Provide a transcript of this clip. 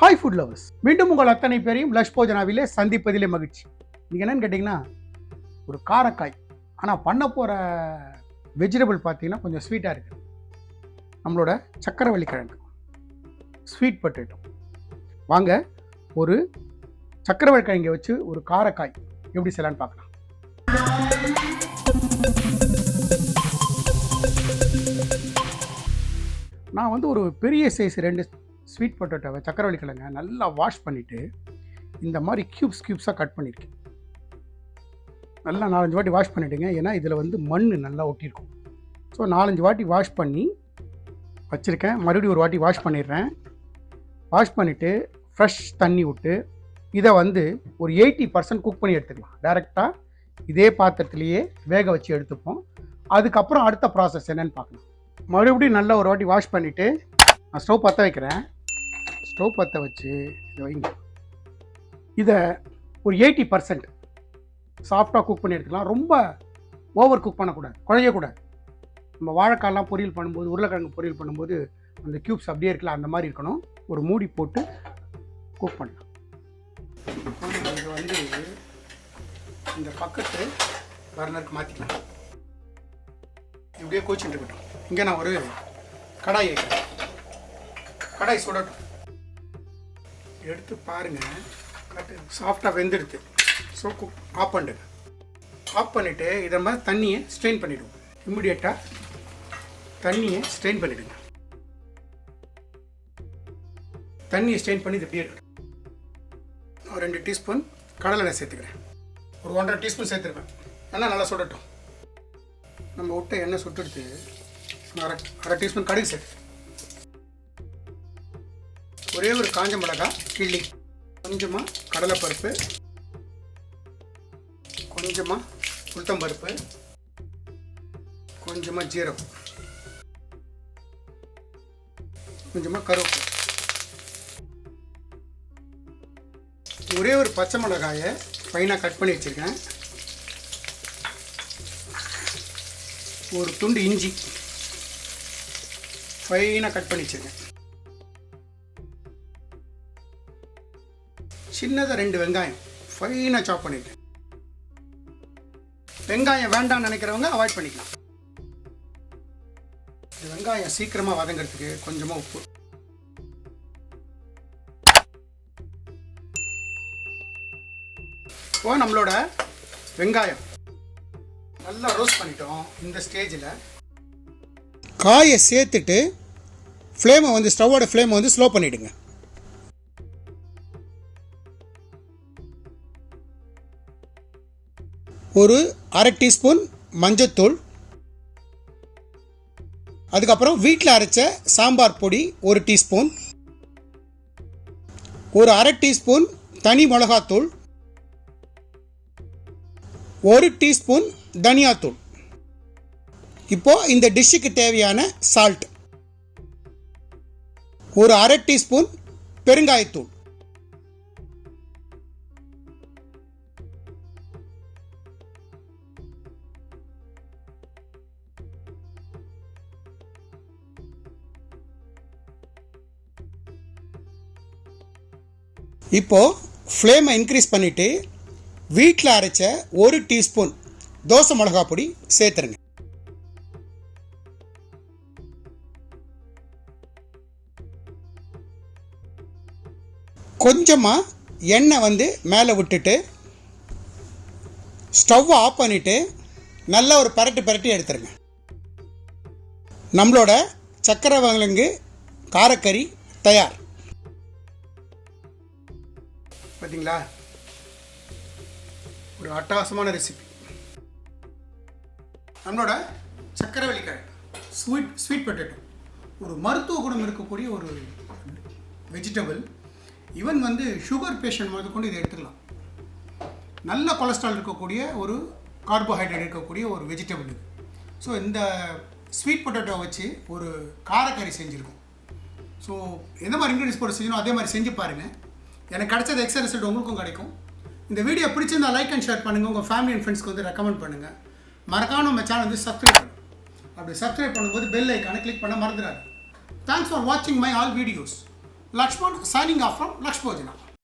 Hi food lovers மீண்டும் உங்கள் அத்தனை பேரையும் லஷ் போஜனாவிலே சந்திப்பதிலே மகிழ்ச்சி. நீங்கள் என்னன்னு கேட்டிங்கன்னா ஒரு காரக்காய் ஆனால் பண்ண போகிற வெஜிடபிள் பார்த்தீங்கன்னா கொஞ்சம் ஸ்வீட்டாக இருக்குது நம்மளோட சக்கரவள்ளி கிழங்கு. ஸ்வீட் பொட்டேட்டோ வாங்க ஒரு சக்கரவள்ளி கிழங்கை வச்சு ஒரு காரக்காய் எப்படி செய்யலான்னு பார்க்கலாம். நான் வந்து ஒரு பெரிய சைஸ் ரெண்டு ஸ்வீட் பொட்டேட்டோவை சக்கரவள்ளி கிழங்க நல்லா வாஷ் பண்ணிவிட்டு இந்த மாதிரி க்யூப்ஸ் க்யூப்ஸாக கட் பண்ணியிருக்கேன் நல்லா நாலஞ்சு வாட்டி வாஷ் பண்ணிவிடுங்க ஏன்னா இதில் வந்து மண் நல்லா ஒட்டியிருக்கும். ஸோ நாலஞ்சு வாட்டி வாஷ் பண்ணி வச்சுருக்கேன். மறுபடியும் ஒரு வாட்டி வாஷ் பண்ணிடுறேன். வாஷ் பண்ணிவிட்டு ஃப்ரெஷ் தண்ணி விட்டு இதை வந்து ஒரு எயிட்டி பர்சன்ட் குக் பண்ணி எடுத்துக்கலாம். டேரெக்டாக இதே பாத்திரத்துலேயே வேக வச்சு எடுத்துப்போம். அதுக்கப்புறம் அடுத்த ப்ராசஸ் என்னென்னு பார்க்கலாம். மறுபடியும் நல்லா ஒரு வாட்டி வாஷ் பண்ணிவிட்டு நான் ஸ்டவ் பற்ற வைக்கிறேன். ஸ்டவ் பற்ற வச்சு இதை வைங்க. இதை ஒரு எயிட்டி பர்சன்ட் சாஃப்டாக குக் பண்ணி எடுத்துக்கலாம். ரொம்ப ஓவர் குக் பண்ணக்கூடாது. குழையக்கூடாது. நம்ம வாழைக்காயெல்லாம் பொரியல் பண்ணும்போது உருளைக்கிழங்கு பொரியல் பண்ணும்போது அந்த க்யூப்ஸ் அப்படியே இருக்கலாம் அந்த மாதிரி இருக்கணும். ஒரு மூடி போட்டு குக் பண்ணலாம். இது வந்து இந்த பக்கத்து பர்னருக்கு மாற்றிக்கலாம் இப்படியே கோச்சிட்டு இருக்கட்டும். இங்கே நான் ஒரு கடாய் வைக்கிறேன். கடாய் சுடட்டும். எடுத்து பாருங்கள் கட்டு சாஃப்டாக வெந்துடுது. ஸோ குக் ஆஃப் பண்ணிடுங்க ஆஃப் பண்ணிவிட்டு இதை மாதிரி தண்ணியை ஸ்ட்ரெயின் பண்ணிவிடுவோம் இம்மிடியட்டாக தண்ணியை ஸ்ட்ரெயின் பண்ணிவிடுங்க தண்ணியை ஸ்ட்ரெயின் பண்ணி இது அப்படியே ஒரு ரெண்டு டீஸ்பூன் கடலை எண்ணெய் சேர்த்துக்கிறேன். ஒரு ஒன்றரை டீஸ்பூன் சேர்த்துருப்பேன். எண்ணெய் நல்லா சுடட்டும். நம்ம விட்ட எண்ணெய் சுட்டுடுத்து அரை அரை டீஸ்பூன் கடுகு சேர்த்து ஒரே ஒரு காஞ்ச மிளகாய் கிள்ளி. கொஞ்சமாக கடலைப்பருப்பு. கொஞ்சமாக உளுத்தம்பருப்பு. கொஞ்சமாக ஜீரகம். கொஞ்சமாக கருவேப்பிலை. ஒரே ஒரு பச்சை மிளகாயை ஃபைனாக கட் பண்ணி வச்சுருக்கேன். ஒரு துண்டு இஞ்சி. ஃபைனாக கட் பண்ணி வச்சுருக்கேன். சின்னதாக ரெண்டு வெங்காயம். ஃபைனாக சாப் பண்ணிட்டேன் வெங்காயம் வேண்டாம்னு நினைக்கிறவங்க அவாய்ட் பண்ணிக்கலாம். இந்த வெங்காயம் சீக்கிரமாக வதங்கிறதுக்கு கொஞ்சமாக உப்பு. இப்போ நம்மளோட வெங்காயம். நல்லா ரோஸ்ட் பண்ணிட்டோம் இந்த ஸ்டேஜில் காயை சேர்த்துட்டு ஃப்ளேமை வந்து ஸ்டவ்வோட ஃப்ளேமை வந்து ஸ்லோ பண்ணிவிடுங்க ஒரு அரை டீஸ்பூன் மஞ்சத்தூள். அதுக்கப்புறம் வீட்டில் அரைச்ச சாம்பார் பொடி ஒரு டீஸ்பூன். ஒரு அரை டீஸ்பூன் தனி மிளகாத்தூள். ஒரு டீஸ்பூன் தனியாத்தூள். இப்போ இந்த டிஷ்ஷுக்கு தேவையான சால்ட் ஒரு அரை டீஸ்பூன் பெருங்காயத்தூள். இப்போ ஃப்ளேமை இன்க்ரீஸ் பண்ணிவிட்டு வீட்டில் அரைச்ச ஒரு டீஸ்பூன் தோசை மிளகா பொடி சேர்த்துருங்க. கொஞ்சமாக எண்ணெய் வந்து மேலே விட்டுட்டு ஸ்டவ் ஆஃப் பண்ணிவிட்டு நல்லா ஒரு பரட்டு பரட்டி எடுத்துருங்க. நம்மளோட சக்கரை வங்கலங்கு காரக்கறி தயார். பார்த்தீங்களா ஒரு அட்டகாசமான ரெசிபி நம்மளோட சக்கரவள்ளி கிழங்கு ஸ்வீட் ஸ்வீட் பொட்டேட்டோ ஒரு மருத்துவ குணம் இருக்கக்கூடிய ஒரு வெஜிடபிள் ஈவன் வந்து சுகர் பேஷண்ட் முதல் கொண்டு இதை எடுத்துக்கலாம். நல்ல கொலஸ்ட்ரால் இருக்கக்கூடிய ஒரு கார்போஹைட்ரேட் இருக்கக்கூடிய ஒரு வெஜிடபிள் இது. ஸோ இந்த ஸ்வீட் பொட்டேட்டோ வச்சு ஒரு காரக்கறி செஞ்சுருக்கோம். ஸோ எந்த மாதிரி இன்க்ரீடியன்ஸ் போட்டு செஞ்சணும் அதே மாதிரி செஞ்சு பாருங்கள் எனக்கு கிடைச்சது எக்ஸல் ரிசல்ட் உங்களுக்கும் கிடைக்கும். இந்த வீடியோ பிடிச்சிருந்தா லைக் அண்ட் ஷேர் பண்ணுங்கள் உங்கள் ஃபேமிலி அண்ட் ஃப்ரெண்ட்ஸ்க்கு வந்து ரெக்கமெண்ட் பண்ணுங்கள் மறக்காம நம்ம சேனல் வந்து சப்ஸ்கிரைப் பண்ணுங்கள் அப்படி சப்ஸ்கிரைப் பண்ணும்போது பெல் ஐக்கானை கிளிக் பண்ண மறந்துடாது தேங்க்ஸ் ஃபார் வாட்சிங் my all videos Lakshman signing off from Lakshmojana